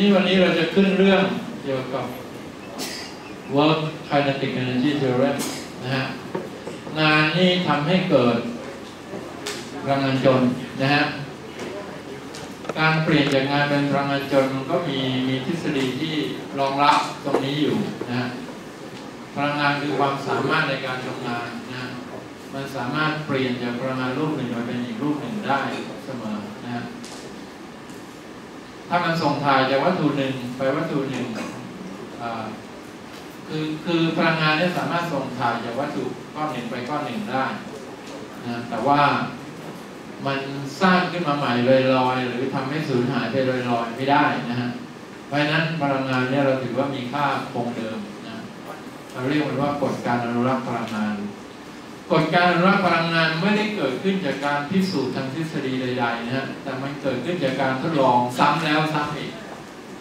นี้วันนี้เราจะขึ้นเรื่องเกี่ยวกับ work kinetic energy theorem นะฮะงานนี้ทำให้เกิดพลังงานจนนะฮะการเปลี่ยนจากงานเป็นพลังงานจนมันก็มีมีทฤษฎีที่รองรับตรงนี้อยู่นะฮะพลังงานคือความสามารถในการทำงานนะฮะมันสามารถเปลี่ยนจากพลังงานรูปหนึ่งมาเป็นอีกรูปหนึ่งได้เสมอ ถ้ามันส่งถ่ายจากวัตถุหนึ่งไปวัตถุหนึ่งคือคือพลังงานเนี่ยสามารถส่งถ่ายจากวัตถุก้อนหนึ่งไปก้อนหนึ่งได้นะแต่ว่ามันสร้างขึ้นมาใหม่ลอยๆหรือทำให้สูญหายไปลอยๆไม่ได้นะฮะเพราะฉะนั้นพลังงานเนี่ยเราถือว่ามีค่าคงเดิมนะเราเรียกมันว่ากฎการอนุรักษ์พลังงาน กฎการอนุรักษ์พลังงานไม่ได้เกิดขึ้นจากการพิสูจน์ทางทฤษฎีใดๆนะฮะแต่มันเกิดขึ้นจากการทดลองซ้ำแล้วซ้ำอีก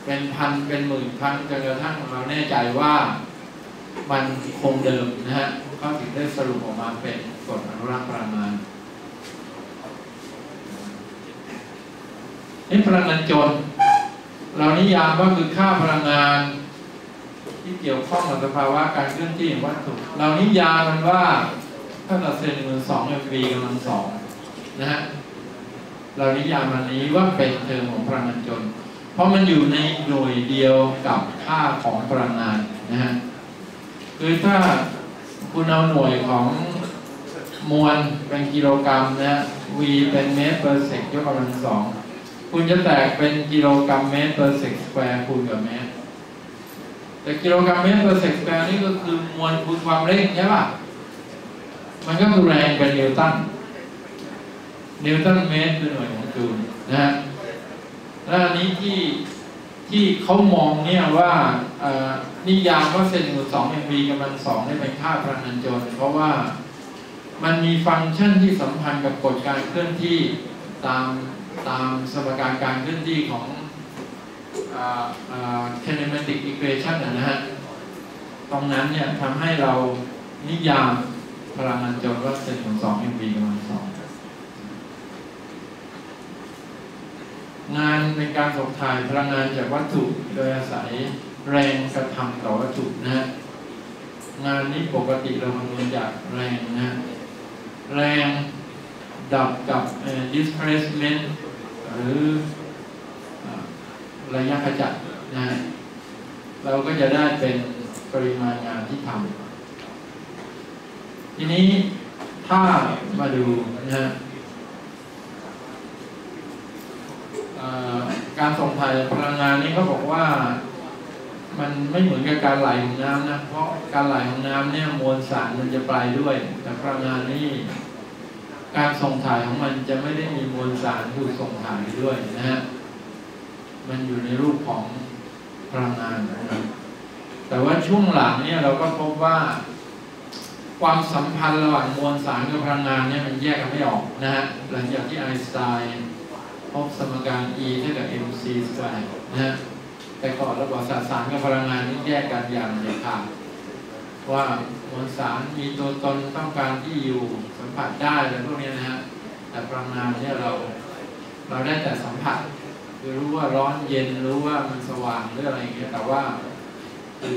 เป็นพันเป็นหมื่นครั้งจนกระทั่งเราแน่ใจว่ามันคงเดิมนะฮะเขาถึงได้สรุปออกมาเป็นกฎอนุรักษ์พลังงานนี่พลังงานจน เรานิยามว่าคือค่าพลังงานที่เกี่ยวข้องกับสภาวะการเคลื่อนที่ของวัตถุ เรานิยามมันว่า ถ้าเราเซนมือสองเอ็มวีกำลังสองนะฮะเรานิยามมันนี้ว่าเป็นเทอมของพลังงานจน เพราะมันอยู่ในหน่วยเดียวกับค่าของพลังงานนะฮะคือถ้าคุณเอาหน่วยของมวลเป็นกิโลกรัมนะ V เป็นเมตร per sec ยกกำลังสอง คุณจะแตกเป็นกิโลกรัมเมตร per sec square คูณกับเมตร แต่กิโลกรัมเมตร per sec square นี่ก็คือมวลคูณความเร่งใช่ป่ะ มันก็คือแรงเป็นนิวตันนิวตันเมตรคือหน่วยของจูลนะฮะและอันนี้ที่ที่เขามองเนี่ยว่านิยามว่าเซนหนึ่งสองเอ็มวีกำลังสองได้เป็นค่าพลังงานจนเพราะว่ามันมีฟังก์ชันที่สัมพันธ์กับกฎการเคลื่อนที่ตามตามสมการการเคลื่อนที่ของ kinematic equation นะฮะตรงนั้นเนี่ยทำให้เรานิยาม พลังงานจนว่าเซนหนึ่งสองเอ็มวีกำลังสองงานเป็นการส่งถ่ายพลังงานจากวัตถุโดยอาศัยแรงกระทำต่อวัตถุนะฮะงานนี้ปกติเราคำนวณจากแรงนะฮะแรงดับกับ displacement หรือระยะขจัดนะฮะเราก็จะได้เป็นปริมาณงานที่ทำ ทีนี้ถ้ามาดูนะฮะการส่งถ่ายพลังงานนี่เขาบอกว่า มันไม่เหมือนกับการไหลของน้ำนะ เพราะการไหลของน้ำเนี่ยมวลสารมันจะไปด้วย แต่พลังงานนี่การส่งถ่ายของมันจะไม่ได้มีมวลสารถูกส่งถ่ายด้วยนะฮะมันอยู่ในรูปของพลังงานนะแต่ว่าช่วงหลังเนี่ยเราก็พบว่า ความสัมพันธ์ระหว่างมวลสารกับพลังงานเนี่ยมันแยกกันไม่ออกนะฮะหลังจากที่ไอน์สไตน์พบสมการ E เท่ากับ mc สแควร์นะฮะแต่ก่อนราบอกสสารกับพลังงานนี่แยกกันอย่างเด็ดขาดว่ามวลสารมีตัวตนต้องการที่อยู่สัมผัสได้อะไรพวกนี้นะฮะแต่พลังงานเนี่ยเราเราได้แต่สัมผัสคือรู้ว่าร้อนเย็นรู้ว่ามันสว่างหรืออะไรอย่างเงี้ยแต่ว่าคือ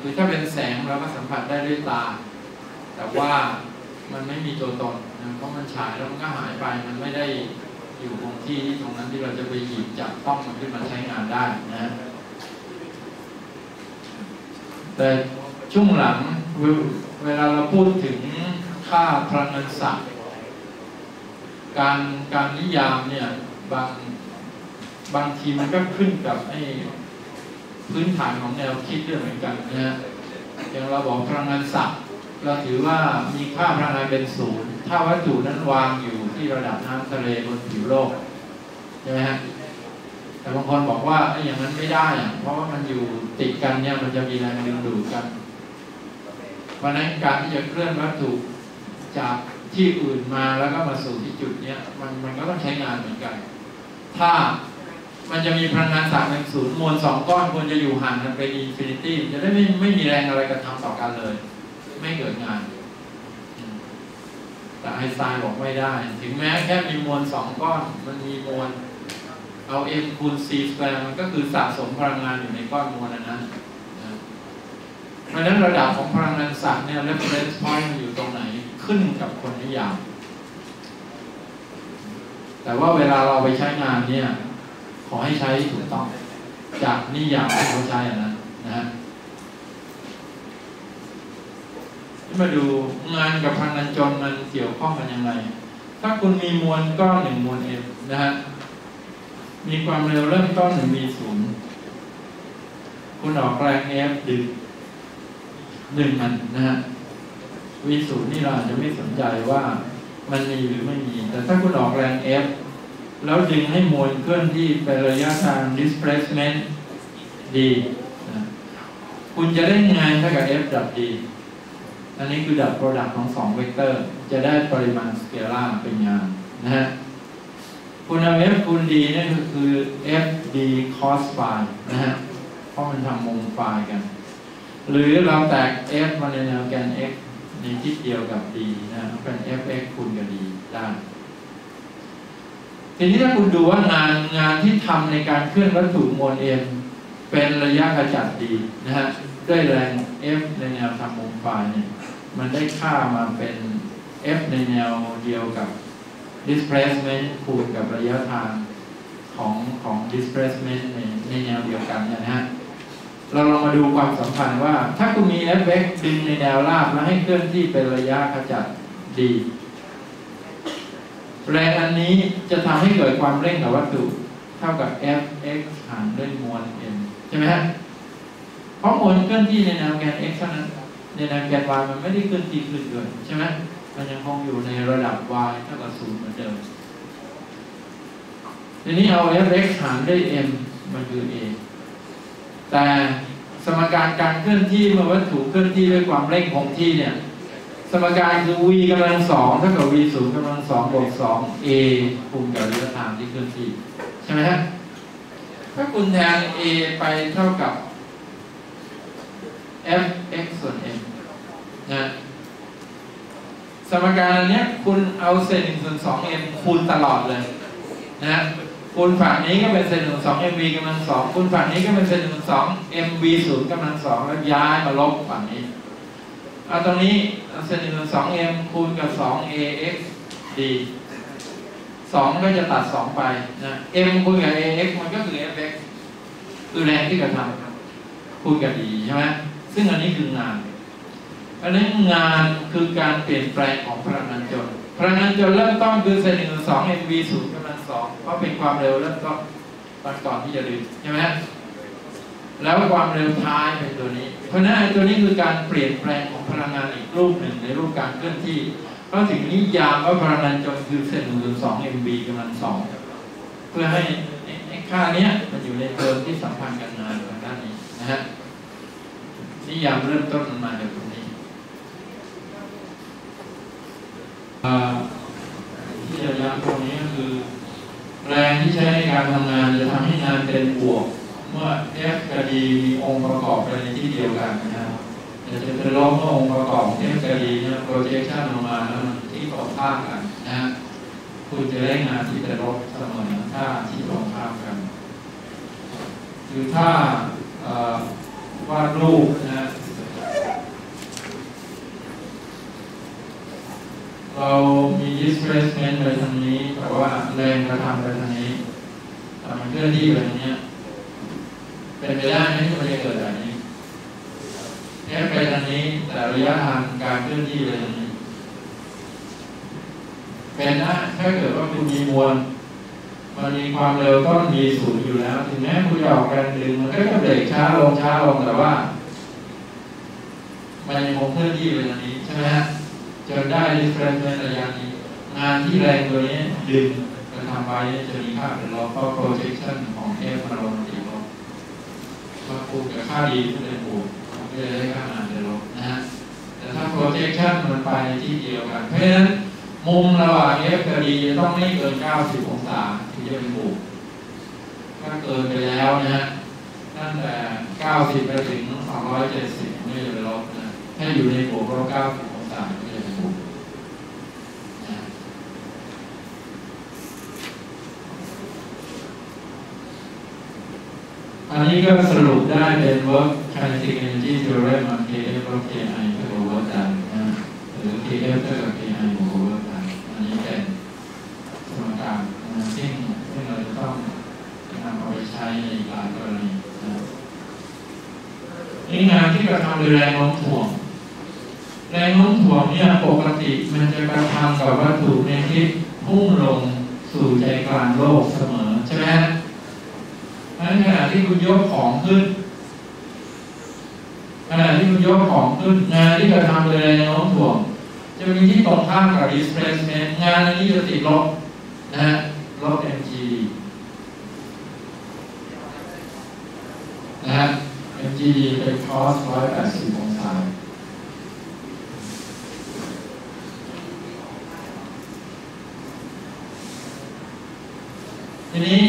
คือถ้าเป็นแสงเราก็สัมผัสได้ด้วยตา แต่ว่ามันไม่มีตัวตนนะเพราะมันฉายแล้วมันก็หายไป มันไม่ได้อยู่คงที่ที่ตรงนั้นที่เราจะไปหยิบจับต้องมันขึ้นมาใช้งานได้นะ แต่ช่วงหลังเวลาเราพูดถึงค่าพลังงานสัตว์การการนิยามเนี่ยบางบางทีมันก็ขึ้นกับไอ้พื้นฐานของแนวคิดด้วยเหมือนกันนะฮะอย่างเราบอกพลังงานสัตว์ เราถือว่ามีค่าพลังงานเป็นศูนย์ถ้าวัตถุนั้นวางอยู่ที่ระดับน้ำทะเลบนผิวโลกใช่ไหมฮะแต่บางคนบอกว่าไอ้อย่างนั้นไม่ได้ เพราะว่ามันอยู่ติดกันเนี่ยมันจะมีแรงดึงดูดกัน เพราะนั้นการที่จะเคลื่อนวัตถุจากที่อื่นมาแล้วก็มาสู่ที่จุดเนี้ยมันมันก็ต้องใช้งานเหมือนกัน ถ้ามันจะมีพลังงานสามเป็นศูนย์มวลสองก้อนควรจะอยู่ห่างกันเป็นอินฟินิตี้จะได้ไม่ไม่มีแรงอะไรกระทำต่อกันเลย ไม่เกิดงาน แต่ไอน์สไตน์บอกไม่ได้ ถึงแม้แค่มีมวลสองก้อน มันมีมวลเอา m คูณ c สแควร์มันก็คือสะสมพลังงานอยู่ในก้อนมวลนั้นนะเพราะฉะนั้นระดับของพลังงานสะเนี่ย reference point อยู่ตรงไหนขึ้นกับคนนิยาม แต่ว่าเวลาเราไปใช้งานเนี่ย ขอให้ใช้ถูกต้อง จากนิยามที่เขาใช้นนั้นนะฮะ มาดูงานกับพลังงานจนมันเกี่ยวข้องกันยังไง ถ้าคุณมีมวลก้อนหนึ่งมวล m นะฮะ มีความเร็วเริ่มต้นหนึ่งมีศูนย์คุณออกแรง F ดึงดึงมันนะฮะวีศูนย์นี่เราอาจจะไม่สนใจว่ามันมีหรือไม่มี แต่ถ้าคุณออกแรง F แล้วดึงให้มวลเคลื่อนที่ไประยะทาง displacement ดีนะคุณจะได้งานเท่ากับ F ดับ D อันนี้คือดับโปรดักต์ของสองเวกเตอร์ จะได้ปริมาณสเกลาร์เป็นงานนะฮะคุณเอา F คูณ D นี่ก็คือ F D cos phi นะฮะ เพราะมันทำมุมไฟกัน หรือเราแตก F มาในแนวแกน x ในทิศเดียวกับ D นะเป็น fx คูณกับ D ได้ทีนี้ถ้าคุณดูว่างานงานที่ทำในการเคลื่อนวัตถุมวล m เป็นระยะกระจัดดีนะฮะด้วยแรง F ในแนวทำมุมไฟเนี่ย มันได้ค่ามาเป็น F ในแนวเดียวกับ displacement คูณกับระยะทางของของ displacement ในในแนวเดียวกันเนี่ยนะฮะ เราลองมาดูความสัมพันธ์ว่า ถ้าคุณมี fx ดึงในแนวราบแล้วให้เคลื่อนที่เป็นระยะขจัดดี แรงอันนี้จะทำให้เกิดความเร่งกับวัตถุเท่ากับ fx หารด้วยมวล m ใช่ไหมฮะ เพราะมวลเคลื่อนที่ในแนวแกน x เท่านั้น ในแนแกน y มันไม่ได้เคลื่อนที่ขึ้นด้วยใช่ไหมมันยังคงอยู่ในระดับ y เท่ากับศูนย์เหมือนเดิมทีนี้เอา fx หารด้วย m มันคือ a แต่สมการการเคลื่อนที่เมื่อวัตถุเคลื่อนที่ด้วยความเร่งคงที่เนี่ย สมการคือ v กำลังสองเท่ากับ v ศูนย์กำลังสองบวกสอง a คูณกับระยะทางที่เคลื่อนที่ ใช่ไหมฮะถ้าคุณแทน a ไปเท่ากับ f x ส่วน m นะสมการอันเนี้ยคุณเอาเศษหนึ่งส่วนสอง m คูณตลอดเลยนะคูณฝั่งนี้ก็เป็นเศษหนึ่งสอง m v กำลังสองคูณฝั่งนี้ก็เป็นเศษหนึ่งสอง m v ศูนย์กำลังสองแล้วย้ายมาลบฝั่งนี้เอาตรงนี้เศษหนึ่งส่วนสอง m คูณกับสอง a x d สองก็จะตัดสองไปนะ m คูณกับ a x มันก็คือ f x คือแรงที่กระทำคูณกับ d ใช่ไหม ซึ่งอันนี้คืองานอันนี้งานคือการเปลี่ยนแปลงของพลังงานจนพลังงานจนเริ่มต้นคือเซนหนึ่งสอง mv ศูนย์กำลังสองเพราะเป็นความเร็วเริ่มต้นตอนก่อนที่จะดึงใช่ไหมแล้วความเร็วท้ายเป็นตัวนี้ เพราะฉะนั้นตัวนี้คือการเปลี่ยนแปลงของพลังงานอีกรูปหนึ่งในรูปการเคลื่อนที่เพราะถึงนี้ยามว่าพลังงานจนคือเซนหนึ่งสอง mv กำลังสองเพื่อให้ค่านี้มันอยู่ในเทอมที่สัมพันธ์กันงานทางด้านนี้นะฮะ นิยามเริ่มต้นมันมาจากตรงนี้ที่จะย้ำตรงนี้ก็คือ แรงที่ใช้ในการทำงานจะทำให้งานเป็นบวก เมื่อ F กับ D มีองค์ประกอบไปในที่เดียวกันนะครับจะจะเป็นลบเมื่อองค์ประกอบ F กับ D เนี่ย projection ออกมาแล้วมันที่ตรงข้ามกันนะฮะคุณจะได้งานที่เป็นลบเสมอถ้าที่ตรงข้ามกัน คือถ้า วาดรูปนะ เรามี displacement ไปทางนี้แต่ว่าแรงกระทำไปทางนี้แต่มันเคลื่อนที่ไปทางนี้เป็นไปได้ไหมที่มันจะเกิดแบบนี้แค่ไปทางนี้แต่ระยะทางการเคลื่อนที่ไปทางนี้เป็นได้ถ้าเกิดว่าคุณมีมวล มันมีความเร็วก็มีศูนย์อยู่แล้ว ถึงแม้คุณจะออกแรดึงมันก็จะเบรกช้าลงช้าลงแต่ว่า มันยังคงเคลื่อนที่ไปทางนี้ใช่ไหมฮะจนได้ displacement ระยะนี้ งานที่แรงตัวนี้ดึงจะทำไปจะมีค่าเป็นลบเพราะ projection ของ F มันลงติดลบมาคูณกับค่าดีที่เป็นบวกมันก็จะได้ค่างานเป็นลบนะฮะแต่ถ้า projection มันไปที่เดียวกันเพราะฉะนั้น มุมระหว่าง F กับ D จะต้องไม่เกิน 90 องศาถึงจะเป็นบวกถ้าเกินไปแล้วนะฮะตั้งแต่ 90 ไปถึง 270 ไม่จะเป็นลบนะให้อยู่ในบวกลบ90 องศาไม่จะเป็นบวกนะนี้ก็สรุปได้เป็น work kinetic energy theorem มา kf ลบ ki เท่ากับ work done นะหรือ kf เท่ากับ ki บวก work done อันนี้เป็นสมการนะซึ่งซึ่งเราจะต้องนำเอาไปใช้ในหลายกรณีนะนี่งานที่กระทำโดยแรงโน้มถ่วงแรงโน้มถ่วงเนี่ยปกติมันจะกระทำกับวัตถุในทิศพุ่งลงสู่ใจกลางโลกเสมอใช่ไหมในขณะที่คุณยกของขึ้นขณะที่คุณยกของขึ้น งานที่กระทำโดยแรงโน้มถ่วงจะมีที่ตรงข้ามกับ displacement งานอันนี้จะติดลบนะฮะลบ m นะฮะ mg เป็น cos 180องศาทีนี้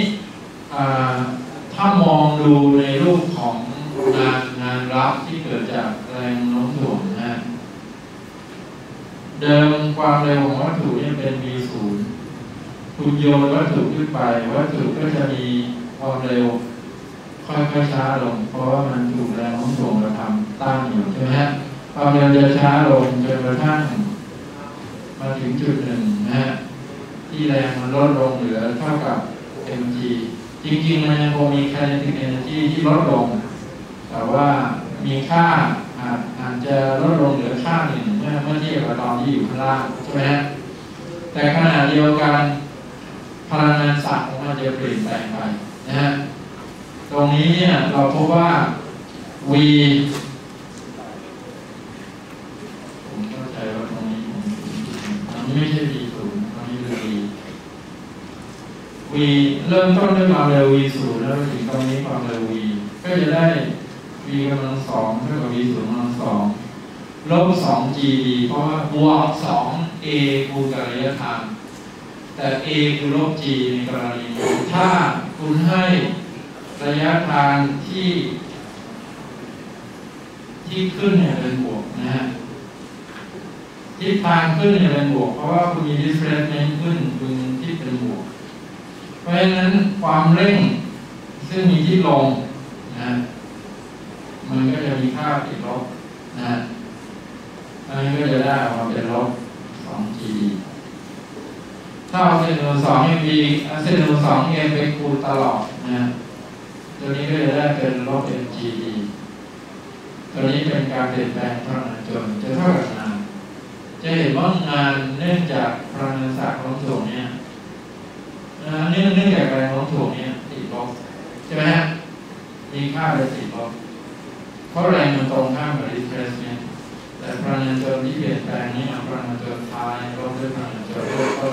ถ้ามองดูในรูปของงานงานรับที่เกิดจากแรงโน้มถ่วงนะเดิมความเร็วของวัตถุเนี่ยเป็น v ศูนย์คุณโยนวัตถุขึ้นไปวัตถุก็จะมีความเร็ว ค่อยๆช้าลง เพราะว่ามันถูกแรงโน้มถ่วงกระทำต้านอยู่ใช่ไหมฮะความเร็วจะช้าลงจนกระทั่งมาถึงจุดหนึ่งนะฮะที่แรงมันลดลงเหลือเท่ากับ mg จริงๆ มันยังคงมี kinetic energy ที่ลดลง แต่ว่ามีค่าอาจจจะลดลงเหลือค่าหนึ่งเมื่อเมื่อเทียบกับตอนที่อยู่ข้างล่างใช่ไหมฮะแต่ขณะเดียวกันพลังงานสัตว์ของมันจะเปลี่ยนแปลงไปนะฮะ ตรงนี้เนี่ยเราพบว่า v ผมเข้าใจว่าตรงนี้อันนี้ไม่ใช่ v ศูนย์ตรงนี้คือ v v เริ่มต้นด้วยความเร็ว v ศูนย์แล้วถึงตรงนี้ความเร็ว v ก็จะได้ v กำลังสองเท่ากับ v ศูนย์กำลังสองลบสอง g d เพราะว่าบวกสอง a คูณกับระยะทางแต่ a คือลบ g ในกรณีนี้ถ้าคุณให้ ระยะทางที่ ที่ขึ้นเนี่ยเป็นบวกนะฮะทิศทางขึ้นเนี่ยเป็นบวก เพราะว่าคุณมี displacement ขึ้นคุณที่เป็นบวก เพราะฉะนั้นความเร่งซึ่งมีที่ลงนะมันก็จะมีค่าติดลบนะอันนี้ก็จะได้ออกมาเป็นลบ 2g ถ้าเอาเส้นหนึ่งสองเอ็มบีเส้นหนึ่งสองเอ็มไปคูณตลอดนะ ตัวนี้ก็จะได้เป็นลบ mg ตัวนี้เป็นการเปลี่ยนแปลงพลังงานจนจะเท่ากับงาน จะเห็นว่างานเนื่องจากพลังงานสากของถ่วงเนี่ยเนื่องเนื่องจากแรงโน้มถ่วงเนี่ยติดลบใช่ไหมฮะมีค่าเลยติดลบเพราะแรงมันตรงข้ามกับ displacement แต่พลังงานจนที่เปลี่ยนแปลงนี่พลังงานจนท้ายลบด้วยพลังงานจนลบก็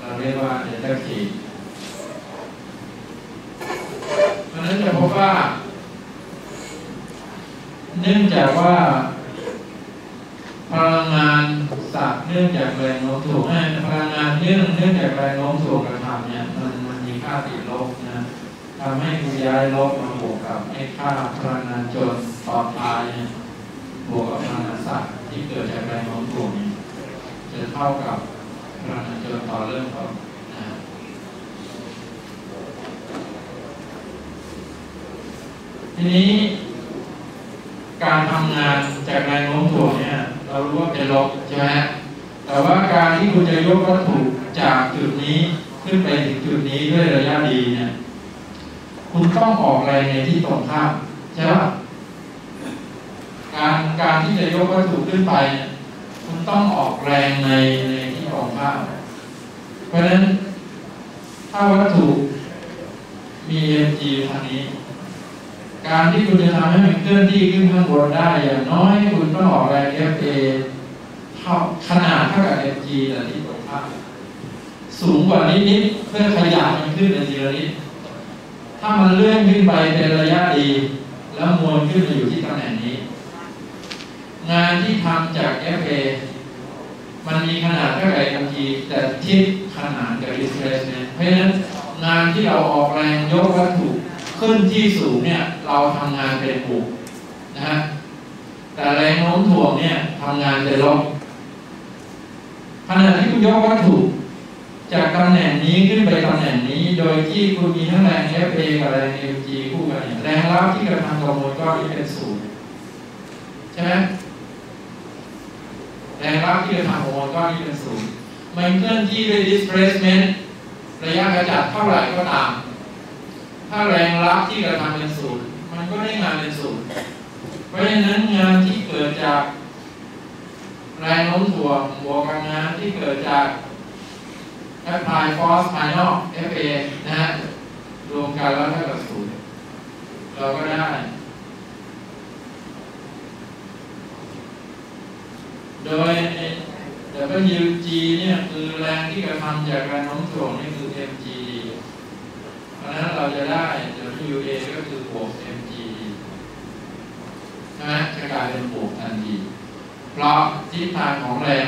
เราเรียกว่าเดลต้าคีเพราะนั้นจะพบ ว่า เนื่องจากว่าพลังงานสักเนื่องจากแรงโน้มถ่วงพลังงานเนื่องเนื่องจากแรงโน้มถ่วงกระทำเนี่ยมันมันมีค่าติดลบนะทำให้คุณย้ายลบมาบวกกับไอ้ค่าพลังงานจนต่อตายเนี่ยบวกกับพลังงานสักที่เกิดจากแรงโน้มถ่วงเนี่ยจะเท่ากับพลังงานจนต่อเรื่องของนะ ทีนี้ การทำงานจากแรงโน้มถ่วงเนี่ย เรารู้ว่าเป็นลบใช่ไหมแต่ว่าการที่คุณจะยกวัตถุจากจุดนี้ขึ้นไปถึงจุดนี้ด้วยระยะดีเนี่ย คุณต้องออกแรงในที่ตรงข้ามใช่ไหมการการที่จะยกวัตถุขึ้นไปเนี่ยคุณต้องออกแรงในในที่ตรงข้ามเพราะฉะนั้นถ้าวัตถุมี mg ทางนี้ การที่คุณจะทำให้มันเคลื่อนที่ขึ้นข้างบนได้ อย่างน้อยคุณต้องออกแรง FA เท่าขนาดเท่ากับ mg แต่ที่ตรงข้ามสูงกว่านี้นิดเพื่อขยับมันขึ้นในทีละนิดถ้ามันเลื่อนขึ้นไปเป็นระยะดี แล้วมวลขึ้นมาอยู่ที่ตำแหน่งนี้ งานที่ทำจาก FA มันมีขนาดเท่ากับ mg แต่ทิศขนาดกับ displacement เพราะฉะนั้นงานที่เราออกแรงยกวัตถุ ขึ้นที่สูงเนี่ยเราทำงานเป็นบวกนะฮะแต่แรงโน้มถ่วงเนี่ยทำงานเป็นลบขณะที่คุณยกวัตถุจากตำแหน่งนี้ขึ้นไปตำแหน่งนี้ โดยที่คุณมีทั้งแรง FA กับแรง mg คู่กันเนี่ยแรงรับที่กระทำกับมวลก้อนนี้เป็นศูนย์ใช่ไหมแรงรับที่กระทำกับมวลก้อนนี้เป็นศูนย์มันเคลื่อนที่ด้วย displacement ระยะกระจัดเท่าไหร่ก็ตาม ถ้าแรงรับที่กระทำเป็นศูนย์มันก็ได้งานเป็นศูนย์เพราะฉะนั้นงานที่เกิดจากแรงโน้มถ่วงบวกกับงานที่เกิดจาก apply force ภายนอก FA นะฮะรวมกันแล้วเท่ากับศูนย์เราก็ได้ โดย WG เนี่ยคือแรงที่กระทำจากแรงโน้มถ่วงนี่คือ mg เพราะฉะนั้นเราจะได้ WA ก็คือบวก mg ใช่ไหมจะกลายเป็นบวกทันที เพราะทิศทางของแรง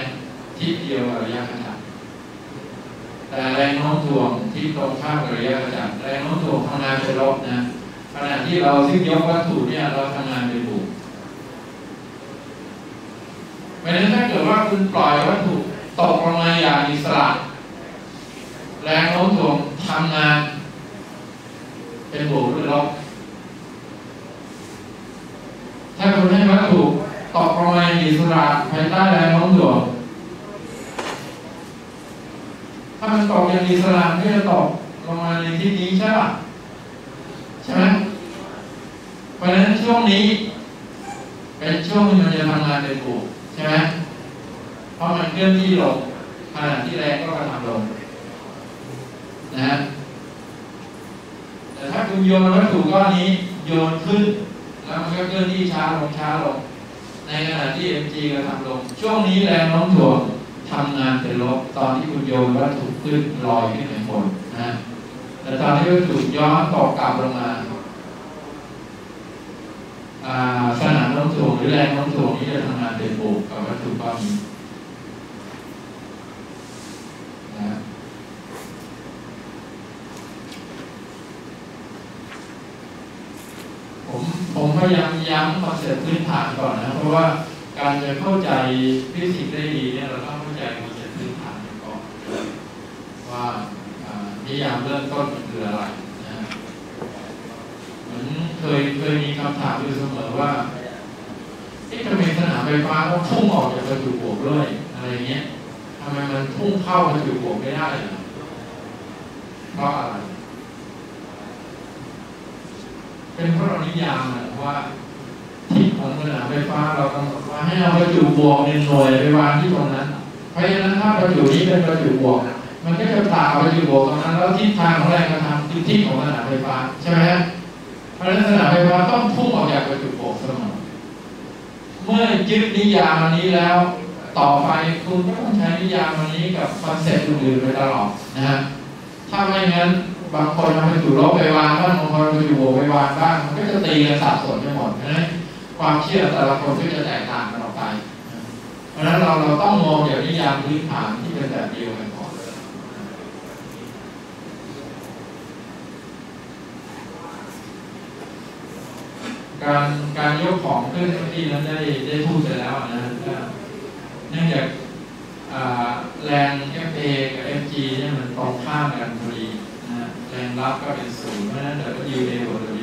ทิศเดียวกับระยะกระจัดแต่แรงโน้มถ่วงที่ตรงข้ามกับระยะกระจัดแรงโน้มถ่วงทำงานเป็นลบนะขณะที่เราซึ่งยกวัตถุเนี่ยเราทำงานเป็นบวกเพราะฉะนั้นถ้าเกิดว่าคุณปล่อยวัตถุตกลงมาอย่างอิสระ แรงโน้มถ่วงทำงาน เป็นบวกหรือลบถ้าคุณให้วัตถุตกลงมาอย่างอิสระภายใต้แรงโน้มถ่วงถ้ามันตกอย่างอิสระก็จะตกลงมาในที่นี้ใช่ป่ะใช่ไหมเพราะฉะนั้นช่วงนี้ เป็นช่วงที่มันจะทำงานเป็นบวกใช่ไหมเพราะมันเคลื่อนที่ลงขณะที่แรงก็กระทำลงนะฮะ แต่ถ้าคุณโยนวัตถุก้อนนี้โยนขึ้น แล้วมันก็เคลื่อนที่ช้าลงช้าลง ในขณะที่ mg กระทำลง ช่วงนี้แรงโน้มถ่วงทำงานเป็นลบตอนที่คุณโยนวัตถุขึ้นลอยขึ้นไปบนนะแต่ตอนที่วัตถุย้อนตกกลับลงมาสนามโน้มถ่วงหรือแรงโน้มถ่วงนี้จะทำงานเป็นบวกกับวัตถุก้อนนี้นะผมผม พยายามย้ำคอนเซ็ปต์พื้นฐานก่อนนะเพราะว่าการจะเข้าใจฟิสิกส์ได้ดีเนี่ยเราต้องเข้าใจคอนเซ็ปต์พื้นฐานก่อนว่านิยามเริ่มต้นมันคืออะไรนะเหมือนเคยเคยมีคำถามอยู่เสมอว่าที่ทำไมสนามไฟฟ้าต้องพุ่งออกจากประจุบวกด้วยอะไรเงี้ยทำไมมันพุ่งเข้าประจุบวกไม่ได้เพราะอะไร เป็นเพราะเรานิยามนะว่าทิศของสนามไฟฟ้าเรากำหนดว่าให้เอาประจุบวกหนึ่งหน่วยไปวางที่ตรงนั้น เพราะฉะนั้นถ้าประจุนี้เป็นประจุบวก มันก็จะผ่าประจุบวกตรงนั้น แล้วทิศทางของแรงกระทำคือทิศของสนามไฟฟ้าใช่ไหมฮะเพราะฉะนั้นสนามไฟฟ้าต้องพุ่งออกจากประจุบวกเสมอเมื่อยึดนิยามอันนี้แล้ว ต่อไปคุณก็ต้องใช้นิยามอันนี้กับคอนเซ็ปต์อื่นๆไปตลอดนะฮะถ้าไม่งั้น บางคนเอาไปถูลบไปวางบ้างบางคนเอาไปถูบวกไปวางบ้างมันก็จะตีกันสับสนไปหมดนะความเชื่อแต่ละคนก็จะแตกต่างกันออกไป เพราะฉะนั้นเราเราต้องมองอย่างนิยามพื้นฐานที่เป็นแบบเดียวกันก่อนการการยกของขึ้นเมื่อกี้นั้นได้ได้พูดไปแล้วนะเนื่องจากอ่าแรง FA กับ FG เนี่ยมันตรงข้ามกันพอดี นะฮะแรง